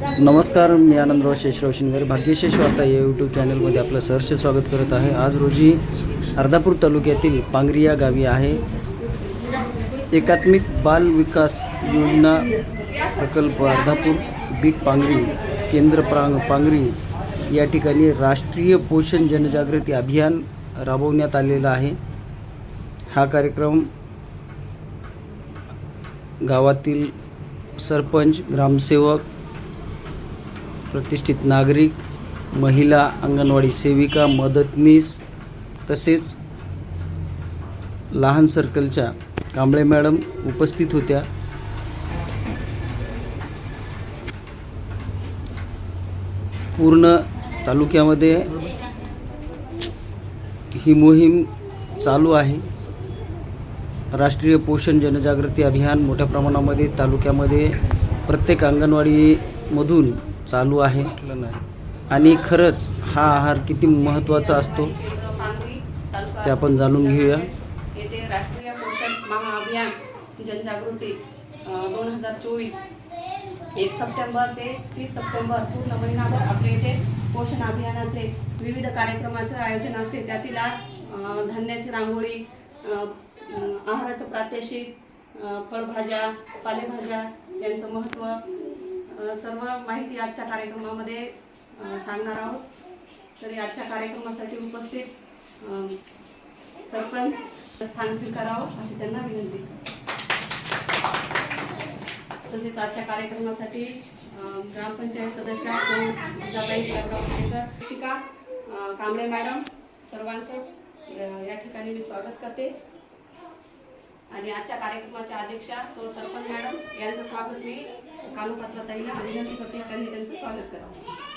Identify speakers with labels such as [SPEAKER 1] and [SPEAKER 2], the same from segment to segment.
[SPEAKER 1] नमस्कार मी आनंदराव शेषराव शिंगारे भाग्यशेष वार्ता या यूट्यूब चॅनलमध्ये आपलं सहर्ष स्वागत करत आहे. आज रोजी अर्धापूर तालुक्यातील पांगरी या गावी आहे. एकात्मिक बाल विकास योजना प्रकल्प अर्धापूर बीट पांगरी केंद्र प्रांग पांगरी या ठिकाणी राष्ट्रीय पोषण जनजागृती अभियान राबवण्यात आलेला आहे. हा कार्यक्रम गावातील सरपंच ग्रामसेवक प्रतिष्ठित नागरिक महिला अंगणवाडी सेविका मदतनीस तसेच लहान सर्कलच्या कांबळे मॅडम उपस्थित होत्या. पूर्ण तालुक्यामध्ये ही मोहीम चालू आहे. राष्ट्रीय पोषण जनजागृती अभियान मोठ्या प्रमाणामध्ये तालुक्यामध्ये प्रत्येक अंगणवाडीमधून चालू आहे. आणि खरंच हा आहार किती महत्त्वाचा असतो ते आपण जाणून घेऊया.
[SPEAKER 2] येथे राष्ट्रीय पोषण महाअभियान जनजागृती दोन हजार चोवीस. एक सप्टेंबर ते तीस सप्टेंबर पूर्ण महिनाभर आपल्या इथे पोषण अभियानाचे विविध कार्यक्रमाचे आयोजन असते. त्यातील आज धान्याची रांगोळी आहाराचं प्रात्यक्षिक फळभाज्या पालेभाज्या यांचं महत्त्व सर्व माहिती आजच्या कार्यक्रमामध्ये सांगणार आहोत. तरी आजच्या कार्यक्रमासाठी उपस्थित सरपंच स्थान स्वीकारावं अशी त्यांना विनंती तसेच आजच्या कार्यक्रमासाठी ग्रामपंचायत सदस्य जिजाबाई शेखर शिक्षिका कांबळे मॅडम सर्वांचं या ठिकाणी मी स्वागत करते. आणि आजच्या कार्यक्रमाच्या अध्यक्षा सो सरपंच मॅडम यांचं स्वागत मी कानुपात्र ताईला विनंती करते त्यांनी त्यांचं स्वागत करावं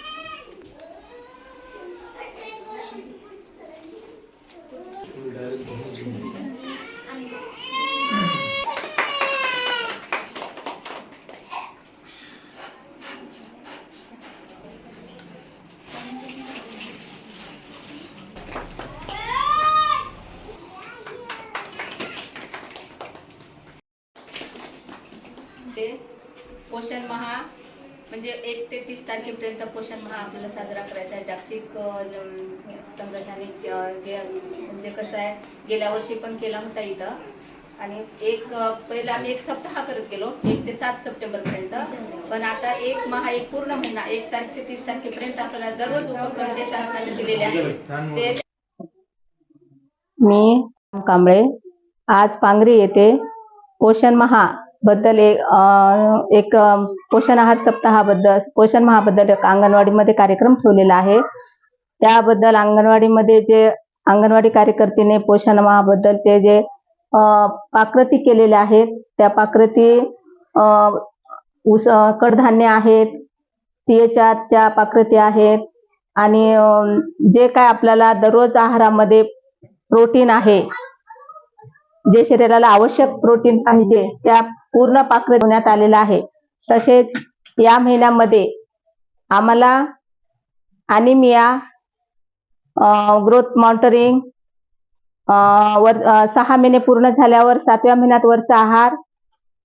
[SPEAKER 3] ते पोषण महा म्हणजे एक ते तीस तारखेपर्यंत पोषण महा आपल्याला साजरा करायचा आहे. जागतिक अ, म्हणजे कसं आहे गेल्या वर्षी पण केला होता इथं. आणि एक पहिले पहिला आम्ही एक सप्ताह करत गेलो एक ते सात सप्टेंबर पर्यंत पण आता एक महा एक पूर्ण महिना एक तारीख ते तीस तारखेपर्यंत आपल्याला दररोज उपक्रम जे शासनाने दिलेले आहेत ते
[SPEAKER 4] मी कांबळे. आज पांगरी येथे पोषण महा बद्दल एक एक पोषण आहार सप्ताहाबद्दल पोषण महाबद्दल एक अंगणवाडीमध्ये कार्यक्रम ठेवलेला आहे. त्याबद्दल अंगणवाडीमध्ये जे अंगणवाडी कार्यकर्तीने पोषण महाबद्दलचे जे पाकृती पाककृती आहेत त्या पाकृती उस ऊस कडधान्य आहेत च्या पाकृती आहेत आणि जे काय आपल्याला दररोज आहारामध्ये प्रोटीन आहे जे शरीराला आवश्यक प्रोटीन पाहिजे त्या पूर्ण पाककृत देण्यात आलेला आहे. तसेच या महिन्यामध्ये आम्हाला अनिमिया ग्रोथ मॉनिटरिंग वर अं, सहा महिने पूर्ण झाल्यावर सातव्या महिन्यात वरचा आहार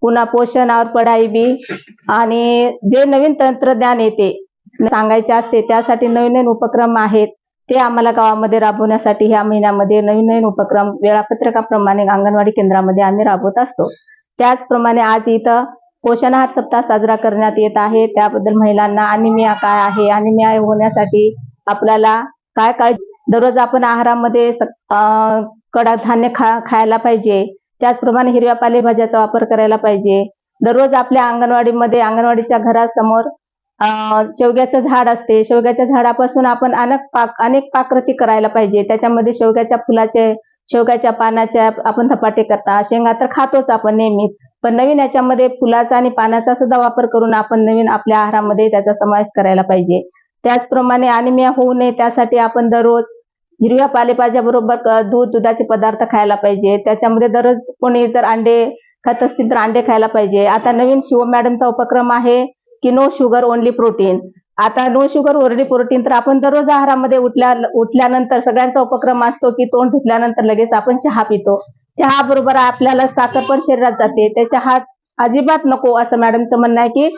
[SPEAKER 4] पुन्हा पोषणावर पढाई बी आणि जे नवीन तंत्रज्ञान येते सांगायचे असते त्यासाठी नवीन नवीन उपक्रम आहेत ते आम्हाला गावामध्ये राबवण्यासाठी ह्या महिन्यामध्ये नवीन नवीन उपक्रम वेळापत्रकाप्रमाणे अंगणवाडी केंद्रामध्ये आम्ही राबवत असतो. त्याचप्रमाणे आज इथं पोषण आहार सप्ताह साजरा करण्यात येत आहे. त्याबद्दल महिलांना अनिमिया काय आहे? अनिमिया होण्यासाठी आपल्याला काय काय दररोज आपण आहारामध्ये कडाधान्य कडधान्य खा खायला पाहिजे. त्याचप्रमाणे हिरव्या पालेभाज्याचा वापर करायला पाहिजे. दररोज आपल्या अंगणवाडीमध्ये अंगणवाडीच्या घरासमोर शेवग्याचं झाड असते. शेवग्याच्या झाडापासून आपण अनेक पाक अनेक पाककृती करायला पाहिजे. त्याच्यामध्ये शेवग्याच्या फुलाचे शेवग्याच्या पानाच्या आपण धपाटे करता शेंगा तर खातोच आपण नेहमीच. पण नवीन याच्यामध्ये फुलाचा आणि पानाचा सुद्धा वापर करून आपण नवीन आपल्या आहारामध्ये त्याचा समावेश करायला पाहिजे. त्याचप्रमाणे अनिमिया होऊ नये त्यासाठी आपण दररोज हिरव्या पालेभाज्या बरोबर दूध दुधाचे पदार्थ खायला पाहिजे. त्याच्यामध्ये दररोज कोणी जर अंडे खात असतील तर अंडे खायला पाहिजे. आता नवीन शिव मॅडमचा उपक्रम आहे की नो शुगर ओनली प्रोटीन आता नो शुगर ओरडी प्रोटीन तर आपण दररोज आहारामध्ये उठल्या उठल्यानंतर सगळ्यांचा उपक्रम असतो की तोंड धुतल्यानंतर लगेच आपण चहा पितो. चहा बरोबर आपल्याला साखर पण शरीरात जाते. त्या चहा अजिबात नको असं मॅडमचं म्हणणं आहे की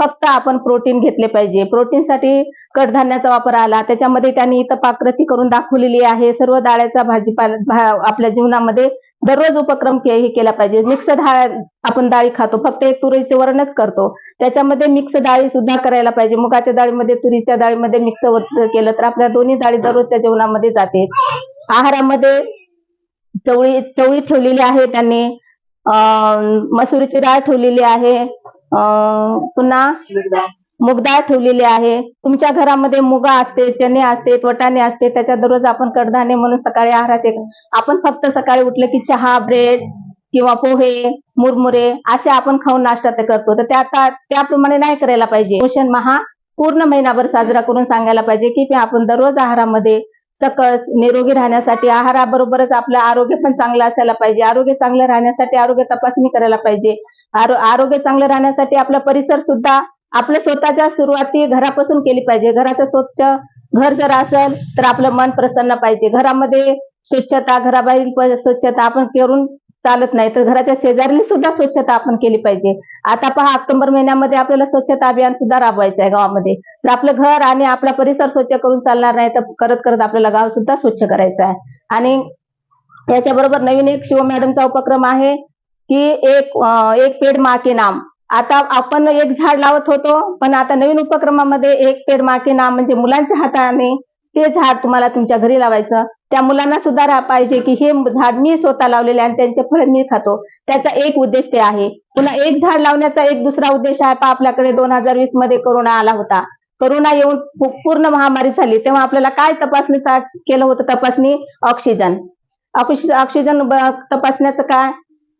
[SPEAKER 4] फक्त आपण प्रोटीन घेतले पाहिजे. प्रोटीनसाठी कडधान्याचा वापर आला त्याच्यामध्ये त्यांनी इथं पाकृती करून दाखवलेली आहे. सर्व डाळ्याचा भाजीपाला भा- आपल्या जीवनामध्ये दररोज उपक्रम के- हे केला पाहिजे. मिक्स डाळ आपण डाळी खातो. फक्त एक तुरीचे वरणच करतो. त्याच्यामध्ये मिक्स डाळी सुद्धा करायला पाहिजे. मुगाच्या डाळीमध्ये तुरीच्या डाळीमध्ये मिक्स केलं तर आपल्या दोन्ही डाळी दररोजच्या जेवणामध्ये जाते. आहारामध्ये चवळी चवळी ठेवलेली आहे त्यांनी. अं, मसुरीची डाळ ठेवलेली आहे. अं, पुन्हा मुगडाळ ठेवलेली आहे. तुमच्या घरामध्ये मुगा असते चणे असते वटाणे असते त्याच्यात दररोज आपण कडधान्य म्हणून सकाळी आहारात एक आपण फक्त सकाळी उठलं की चहा ब्रेड किंवा पोहे मुरमुरे असे आपण खाऊन नाश्ता ते करतो. तर त्या त्याप्रमाणे नाही करायला पाहिजे. पोषण महा पूर्ण महिनाभर साजरा करून सांगायला पाहिजे की आपण दररोज आहारामध्ये सकस निरोगी राहण्यासाठी आहाराबरोबरच आपलं आरोग्य पण चांगलं असायला पाहिजे. आरोग्य चांगलं राहण्यासाठी आरोग्य तपासणी करायला पाहिजे. आरोग्य चांगलं राहण्यासाठी आपला परिसर सुद्धा आपल्या स्वतःच्या सुरुवाती घरापासून केली पाहिजे. घराचं स्वच्छ घर जर असेल तर आपलं मन प्रसन्न पाहिजे. घरामध्ये स्वच्छता घराबाहेर स्वच्छता आपण करून चालत नाही तर घराच्या शेजारी सुद्धा स्वच्छता आपण केली पाहिजे. आता पहा ऑक्टोबर महिन्यामध्ये आपल्याला स्वच्छता अभियान सुद्धा राबवायचं आहे गावामध्ये. तर आपलं घर आणि आपला परिसर स्वच्छ करून चालणार नाही तर करत करत आपल्याला गाव सुद्धा स्वच्छ करायचं आहे. आणि याच्याबरोबर नवीन एक शिव मॅडमचा उपक्रम आहे की एक एक पेड मा के नाम. आता आपण एक झाड लावत होतो पण आता नवीन उपक्रमामध्ये एक पेड माके ना नाम म्हणजे मुलांच्या हाताने ते झाड तुम्हाला तुमच्या घरी लावायचं. त्या मुलांना सुद्धा राहा पाहिजे की हे झाड मी स्वतः लावलेले आणि त्यांचे फळ मी खातो. त्याचा एक उद्देश ते आहे. पुन्हा एक झाड लावण्याचा एक दुसरा उद्देश आहे पहा आपल्याकडे दोन हजार वीसमध्ये कोरोना आला होता. कोरोना येऊन पूर्ण महामारी झाली. तेव्हा आपल्याला काय तपासणी केलं होतं? तपासणी ऑक्सिजन. ऑक्सिजन तपासण्याचं काय?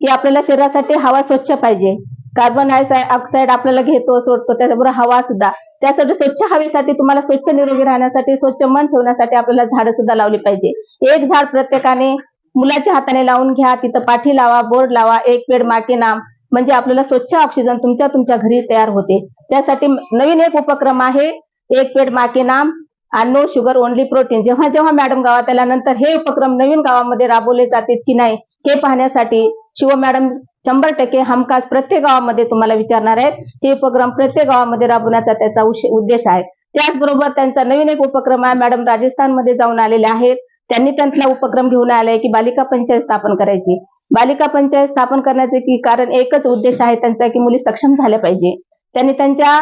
[SPEAKER 4] की आपल्याला शरीरासाठी हवा स्वच्छ पाहिजे. कार्बन ऑक्साईड आपल्याला घेतो सोडतो त्याच्याबरोबर हवा सुद्धा. त्यासाठी स्वच्छ हवेसाठी तुम्हाला स्वच्छ निरोगी राहण्यासाठी स्वच्छ मन ठेवण्यासाठी आपल्याला झाडं सुद्धा लावली पाहिजे. एक झाड प्रत्येकाने मुलाच्या हाताने लावून घ्या तिथं पाठी लावा बोर्ड लावा एक पेड माके नाम. म्हणजे आपल्याला स्वच्छ ऑक्सिजन तुमच्या तुमच्या घरी तयार होते. त्यासाठी नवीन एक उपक्रम आहे एक पेड माके नाम आणि नो शुगर ओनली प्रोटीन जेव्हा जेव्हा मॅडम गावात आल्यानंतर हे उपक्रम नवीन गावामध्ये राबवले जातात की नाही हे पाहण्यासाठी शिव मॅडम शंभर टक्के हमखास प्रत्येक गावामध्ये तुम्हाला विचारणार आहेत. हे उपक्रम प्रत्येक गावामध्ये राबवण्याचा त्याचा उद्देश आहे. त्याचबरोबर त्यांचा नवीन एक उपक्रम आहे. मॅडम राजस्थानमध्ये जाऊन आलेले आहेत. त्यांनी त्यांचा उपक्रम घेऊन आलाय की बालिका पंचायत स्थापन करायची. बालिका पंचायत स्थापन करण्याचे की कारण एकच उद्देश आहे त्यांचा की मुली सक्षम झाल्या पाहिजे. त्यांनी त्यांच्या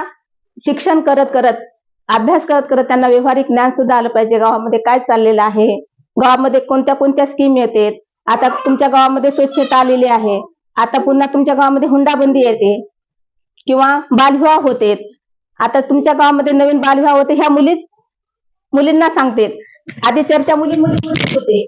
[SPEAKER 4] शिक्षण करत करत अभ्यास करत करत त्यांना व्यावहारिक ज्ञान सुद्धा आलं पाहिजे. गावामध्ये काय चाललेलं आहे? गावामध्ये कोणत्या कोणत्या स्कीम येतात? आता तुमच्या गावामध्ये स्वच्छता आलेली आहे. आता पुन्हा तुमच्या गावामध्ये हुंडाबंदी येते किंवा बालविवाह होते. आता तुमच्या गावामध्ये नवीन बालविवाह होते ह्या मुलीच मुलींना सांगते. आधी चर्चा मुली मुली होते.